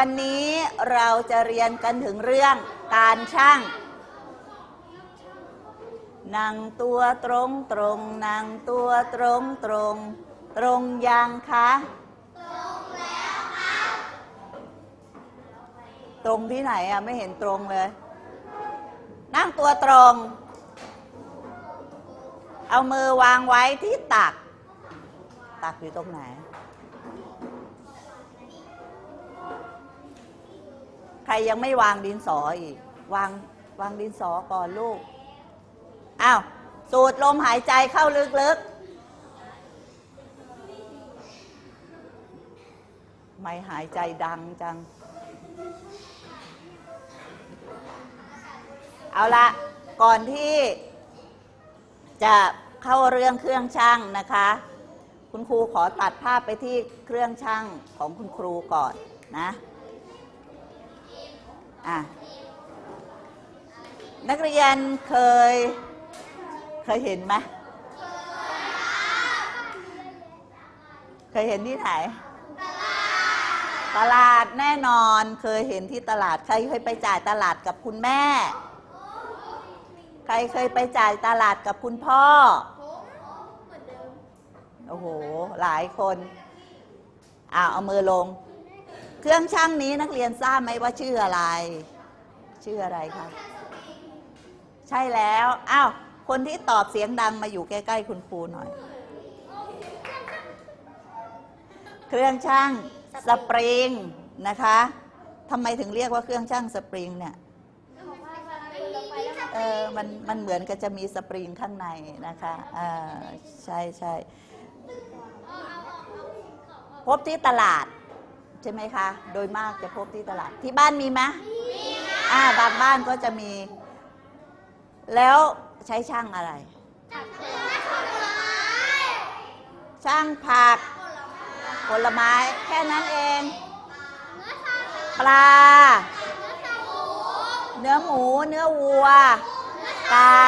วันนี้เราจะเรียนกันถึงเรื่องการช่างนั่งตัวตรงตรงนั่งตัวตรงตรง ตรงยังคะ ตรงแล้วค่ะตรงที่ไหนอะไม่เห็นตรงเลย นั่งตัวตรง เอามือวางไว้ที่ตัก ตักอยู่ตรงไหน ใครยังไม่วางดินสออีก วางวางดินสอก่อนลูก อ้าว สูดลมหายใจเข้าลึกๆ ไม่หายใจดังจัง เอาละก่อนที่จะเข้าเรื่องเครื่องช่างนะคะ คุณครูขอตัดภาพไปที่เครื่องช่างของคุณครูก่อนนะ อะนักเรียนเคย เคยเห็นไหมเคยเห็นที่ไหน ตลาดแน่นอนเคยเห็นที่ตลาด ใครเคยไปจ่ายตลาดกับคุณแม่ ใครเคยไปจ่ายตลาดกับคุณพ่อ โอ้โห หลายคนอ่าเอามือลง เครื่องช่างนี้นักเรียนทราบไหมว่าชื่ออะไร ชื่ออะไรคะใช่แล้วอ้าวคนที่ตอบเสียงดังมาอยู่ใกล้ๆคุณครูหน่อย เครื่องช่างสปริงนะคะทำไมถึงเรียกว่าเครื่องช่างสปริงเนี่ยเออมันมันเหมือนกับจะมีสปริงข้างในนะคะอ่าใช่ใช่พบที่ตลาด ใช่ไหมคะ โดยมากจะพบที่ตลาด ที่บ้านมีไหมมีอ่าบางบ้านก็จะมี แล้วใช้ช่างอะไร ช่างผัก ผลไม้ แค่นั้นเอง ปลา เนื้อหมู เนื้อวัว ไก่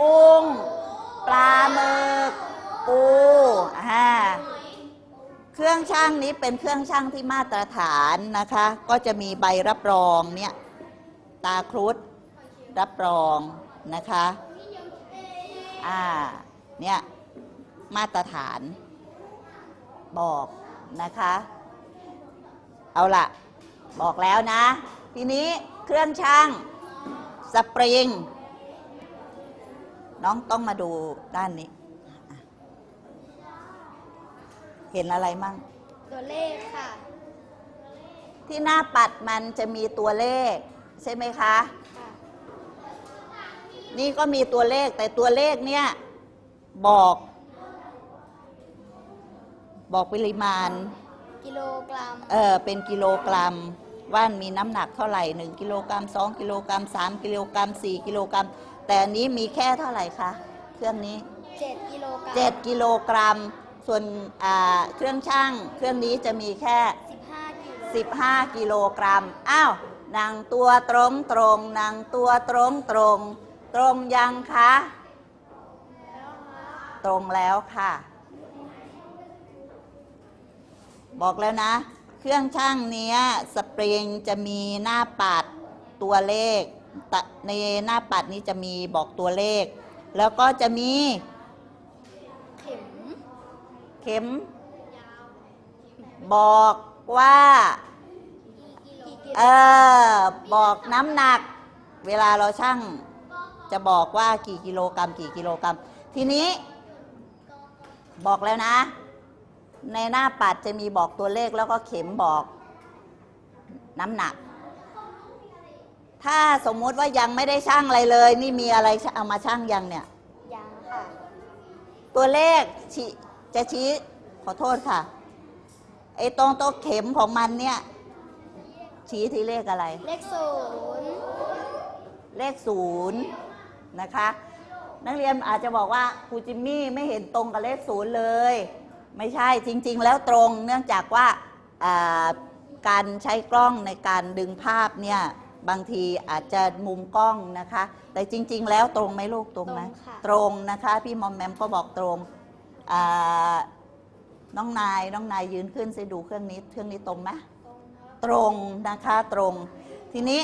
กุ้ง ปลาหมึก ปูอ่า เครื่องช่างนี้เป็นเครื่องช่างที่มาตรฐานนะคะ ก็จะมีใบรับรองเนี่ยตาครุฑรับรองนะคะอ่าเนี่ยมาตรฐานบอกนะคะ เอาละบอกแล้วนะ ทีนี้เครื่องช่างสปริง น้องต้องมาดูด้านนี้อะ เห็นอะไรมั่ง ตัวเลขค่ะ ที่หน้าปัดมันจะมีตัวเลข ใช่ไหมคะ ค่ะนี่ก็มีตัวเลขแต่ตัวเลขเนี่ย บอก บอกปริมาณ กิโลกรัมเออเป็นกิโลกรัม ว่ามีน้ำหนักเท่าไหร่หนึ่งกิโลกรัมสองกิโลกรัมสามกิโลกรัมสี่กิโลกรัม แต่อันนี้มีแค่เท่าไหร่คะเครื่องนี้7กิโลกรัมเจ็ดกิโลกรัม ส่วนอ่าเครื่องช่างเครื่องนี้จะมีแค่ 15 กิโล15กิโลกรัม อ้าวหนังตัวตรงตรงหนังตัวตรงตรง ตรงยังคะ ตรงแล้วค่ะ บอกแล้วนะ เครื่องช่างเนี้ยสปริงจะมีหน้าปัดตัวเลขตะในหน้าปัดนี้จะมีบอกตัวเลข แล้วก็จะมีเข็ม เข็ม บอกว่ากี่กิเอโลอบอกน้ำหนัก เวลาเราชั่งจะบอกว่ากี่กิโลกรัมกี่กิโลกรัม ทีนี้ บอกแล้วนะ ในหน้าปัดจะมีบอกตัวเลขแล้วก็เข็มบอกน้ำหนัก ถ้าสมมุติว่ายังไม่ได้ชั่งอะไรเลย นี่มีอะไรเอามาชั่งยังเนี่ย ยังค่ะ ตัวเลขชี้ จะชี้ขอโทษค่ะ ไอ้ตรงตัวเข็มของมันเนี่ย ชี้ที่เลขอะไร เลขศูนย์เลขศูนย์นะคะ นักเรียนอาจจะบอกว่าครูจิมมี่ไม่เห็นตรงกับเลขศูนย์เลย ไม่ใช่จริง ๆ แล้วตรงเนื่องจากว่าอ่าการใช้กล้องในการดึงภาพเนี่ยบางทีอาจจะมุมกล้องนะคะ แต่จริง ๆ แล้วตรงไหมลูกตรงไหมค่ะตรงนะคะ พี่มอมแมมก็บอกตรงอ่า น้องนายน้องนายยืนขึ้นสิดูเครื่องนี้เครื่องนี้ตรงไหมตรงนะคะตรง ทีนี้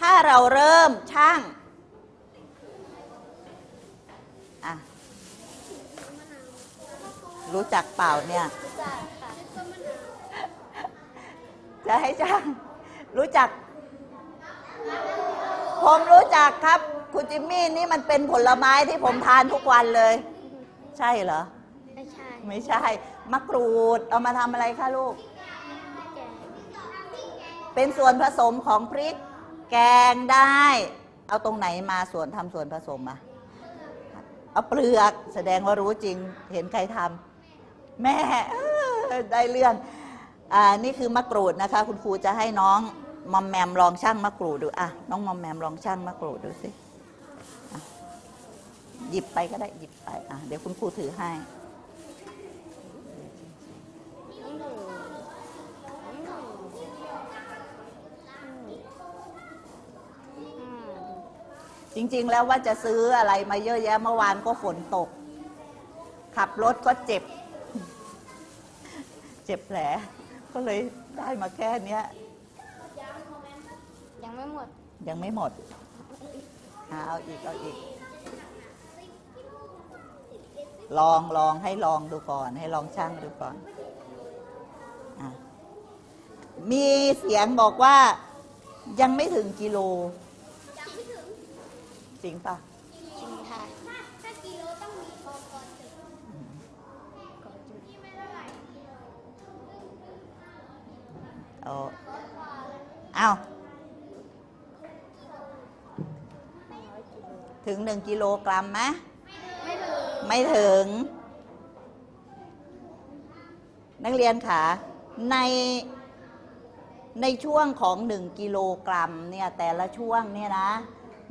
ถ้าเราเริ่มช่างอะรู้จักเปล่าเนี่ยจะให้ช่างรู้จัก ผมรู้จักครับ คุณจิมมี่นี่มันเป็นผลไม้ที่ผมทานทุกวันเลย ใช่เหรอ ไม่ใช่ไม่ใช่ มะกรูด เอามาทำอะไรคะลูกแกงเป็นส่วนผสมของพริก แกงได้ เอาตรงไหนมาส่วนทำส่วนผสมอะเอาเปลือกแสดงว่ารู้จริง เห็นใครทำแม่เอ้อได้เรื่องอ่านี่คือมะกรูดนะคะ คุณครูจะให้น้องมอมแมมลองช่างมะกรูดดูอะน้องมอมแมมลองช่างมะกรูดดูสิอะหยิบไปก็ได้หยิบไปอะเดี๋ยวคุณครูถือให้ น้องหนูน้องหนูอืม จริงๆ แล้วว่าจะซื้ออะไรมาเยอะแยะเมื่อวานก็ฝนตก ขับรถก็เจ็บ เจ็บแผล ก็เลยได้มาแค่เนี้ย ยังไม่หมด ยังไม่หมดอะเอาอีกเอาอีก ลองลองให้ลองดูก่อน ให้ลองช่างดูก่อนอะมีเสียงบอกว่ายังไม่ถึงกิโล จริงปะจริงค่ะเอาเอาถึงหนึ่งกิโลกรัมไหมไม่ถึงไม่ถึงนักเรียนค่ะในในช่วงของหนึ่งกิโลกรัมเนี่ยแต่ละช่วงเนี่ยนะ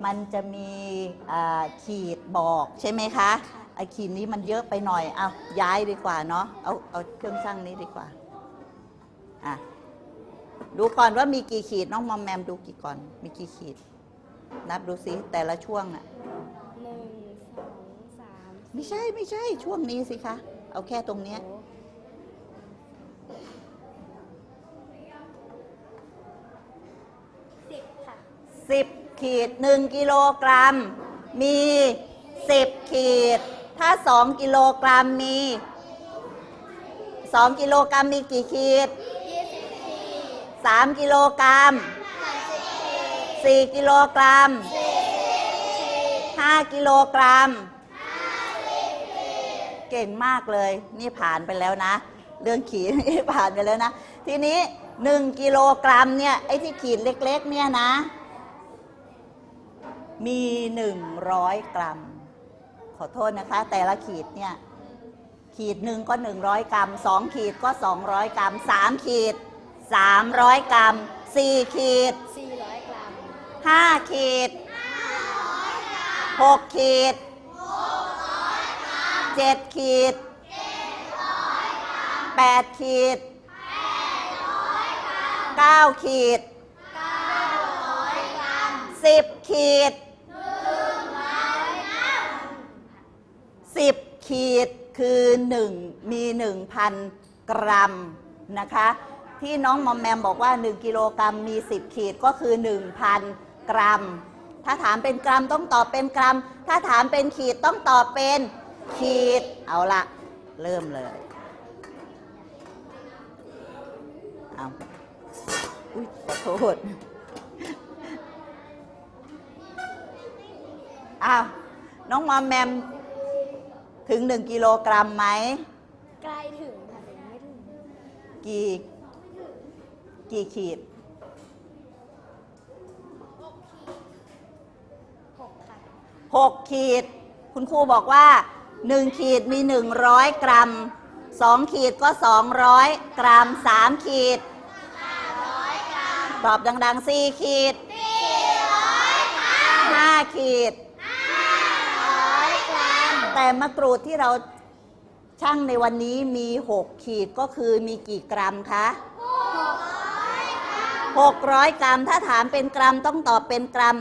มันจะมีอ่าขีดบอกใช่ไหมคะไอขีดนี้มันเยอะไปหน่อยเอาย้ายดีกว่าเนาะเอาเอาเครื่องช่างนี้ดีกว่าอะดูก่อนว่ามีกี่ขีดน้องมอมแมมดูกี่ก่อน มีกี่ขีด นับดูสิแต่ละช่วงอะหนึ่งสองสามไม่ใช่ไม่ใช่ช่วงนี้สิคะ เอาแค่ตรงเนี้ยสิบค่ะสิบ ขีดหนึ่งกิโลกรัม มีสิบขีด ถ้าสองกิโลกรัมมีสองกิโลกรัมมีกี่ขีดยี่สิบขีดสามกิโลกรัมสามสิบขีดสี่กิโลกรัมสี่สิบขีดห้ากิโลกรัม เก่งมากเลย นี่ผ่านไปแล้วนะ เรื่องขีดนี่ผ่านไปแล้วนะ ทีนี้หนึ่งกิโลกรัมเนี่ย ไอ้ที่ขีดเล็ก ๆ เนี่ยนะ มีหนึ่งร้อยกรัม ขอโทษนะคะ แต่ละขีดเนี่ย ขีดหนึ่งก็หนึ่งร้อยกรัมสองขีดก็สองร้อยกรัมสามขีดสามร้อยกรัมสี่ขีดสี่ร้อยกรัมห้าขีดหกขีดเจ็ดขีดแปดขีดเก้าขีดสิบขีด สิบขีดคือหนึ่งมีหนึ่งพันกรัมนะคะ ที่น้องมอมแมมบอกว่า 1 กิโลกรัมมี 10 ขีดก็คือ 1,000 กรัม ถ้าถามเป็นกรัมต้องตอบเป็นกรัม ถ้าถามเป็นขีดต้องตอบเป็นขีด เอาละเริ่มเลยเอาอุ้ยขอโทษอ้าวน้องมอมแมม ถึง 1 กิโลกรัมไหม ใกล้ถึงค่ะแต่ยังไม่ถึงกี่ กี่ขีด หกค่ะหกขีด คุณครูบอกว่าหนึ่งขีดมีหนึ่งร้อยกรัมสองขีดก็สองร้อยกรัมสามขีดตอบดังๆสี่ขีดห้าขีด แต่มะกรูดที่เราช่างในวันนี้มีหกขีดก็คือมีกี่กรัมคะหกร้อยกรัม ถ้าถามเป็นกรัมต้องตอบเป็นกรัม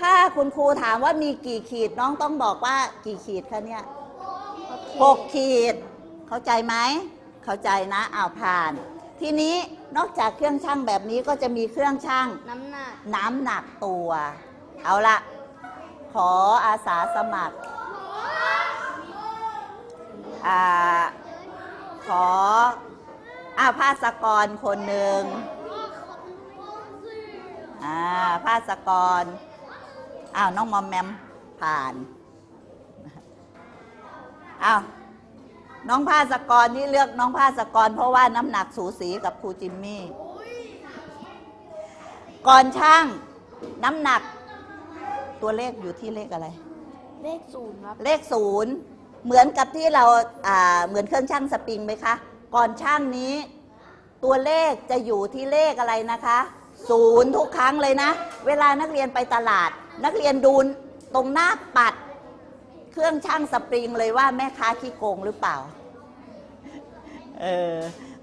ถ้าคุณครูถามว่ามีกี่ขีดน้องต้องบอกว่ากี่ขีดคะเนี่ยหกขีด เข้าใจไหม เข้าใจนะอ้าวผ่าน ทีนี้นอกจากเครื่องช่างแบบนี้ก็จะมีเครื่องช่างน้ำหนักน้ำหนักตัว เอาละขออาสาสมัคร อ่าขออาภาสกรคนหนึ่งอ่าภาสกรอ้าวน้องมอมแมมผ่านอ้าวน้องภาสกรนี่เลือกน้องภาสกร เพราะว่าน้ำหนักสูสีกับครูจิมมี่ก่อนช่างน้ำหนักตัวเลขอยู่ที่เลขอะไร เลขศูนย์ครับ เลขศูนย์ เหมือนกับที่เราเหมือนเครื่องช่างสปริงไหมคะ ก่อนช่างนี้ ตัวเลขจะอยู่ที่เลขอะไรนะคะศูนย์ทุกครั้งเลยนะ เวลานักเรียนไปตลาด นักเรียนดูตรงหน้าปัด เครื่องช่างสปริงเลยว่าแม่ค้าขี้โกงหรือเปล่า เออ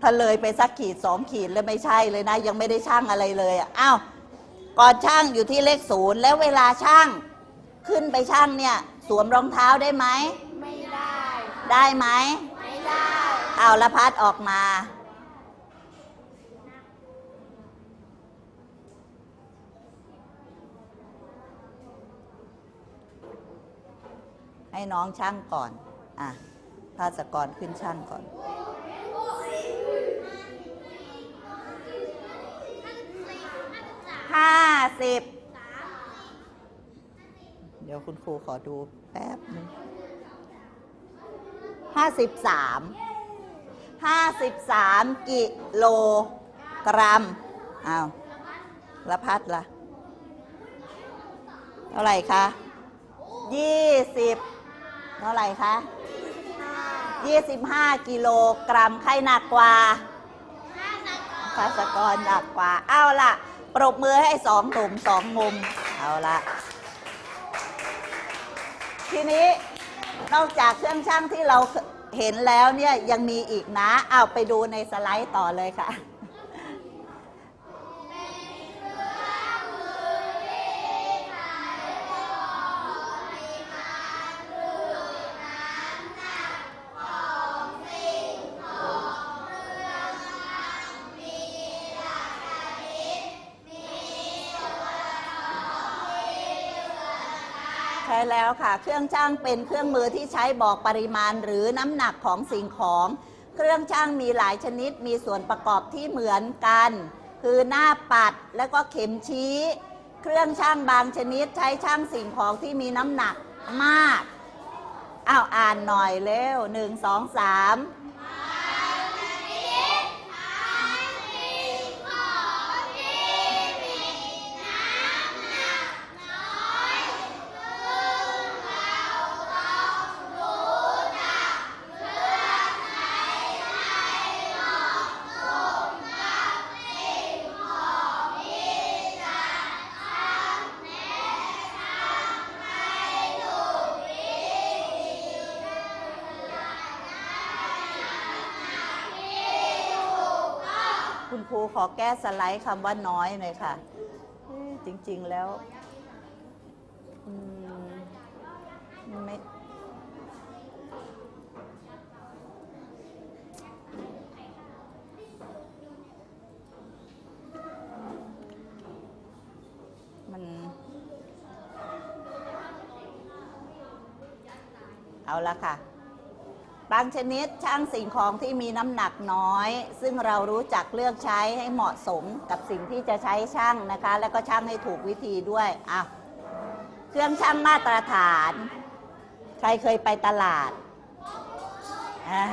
ถ้าเลยไปสักขีดสองขีดแล้วไม่ใช่เลยนะ ยังไม่ได้ช่างอะไรเลยอ้าวก่อนช่างอยู่ที่เลขศูนย์แล้วเวลาช่าง ขึ้นไปช่างเนี่ย สวมรองเท้าได้ไหม ได้ไหมไม่ได้เอาละพัดออกมา ให้น้องช่างก่อน อะภาสกรขึ้นช่างก่อนห้าสิบเดี๋ยวคุณครูขอดูแป๊บนึง ห้าสิบสามห้าสิบสามกิโลกรัมอ้าวละพัดละ่ะเท่าไหร่คะยี่สิบเท่าไหร่คะยี่สิบห้ากิโลกรัมใครหนักกว่าภาสกรหนักกว่า เอาละปรบมือให้สองหนุ่มสองมุม เอาละทีนี้ นอกจากเครื่องช่างที่เราเห็นแล้วเนี่ยยังมีอีกนะเอาไปดูในสไลด์ต่อเลยค่ะ แล้วค่ะ เครื่องช่างเป็นเครื่องมือที่ใช้บอกปริมาณหรือน้ำหนักของสิ่งของ เครื่องช่างมีหลายชนิดมีส่วนประกอบที่เหมือนกัน คือหน้าปัดและก็เข็มชี้ เครื่องช่างบางชนิดใช้ช่างสิ่งของที่มีน้ำหนักมากอ้าวอ่านหน่อยเร็วหนึ่งสองสาม ครูขอแก้สไลด์คำว่าน้อยหน่อยค่ะ จริง ๆ แล้วมไม่มัน เอาละค่ะ บางชนิดช่างสิ่งของที่มีน้ำหนักน้อย ซึ่งเรารู้จักเลือกใช้ให้เหมาะสมกับสิ่งที่จะใช้ช่างนะคะ แล้วก็ช่างให้ถูกวิธีด้วยอะเครื่องช่างมาตรฐาน ใครเคยไปตลาดอ่า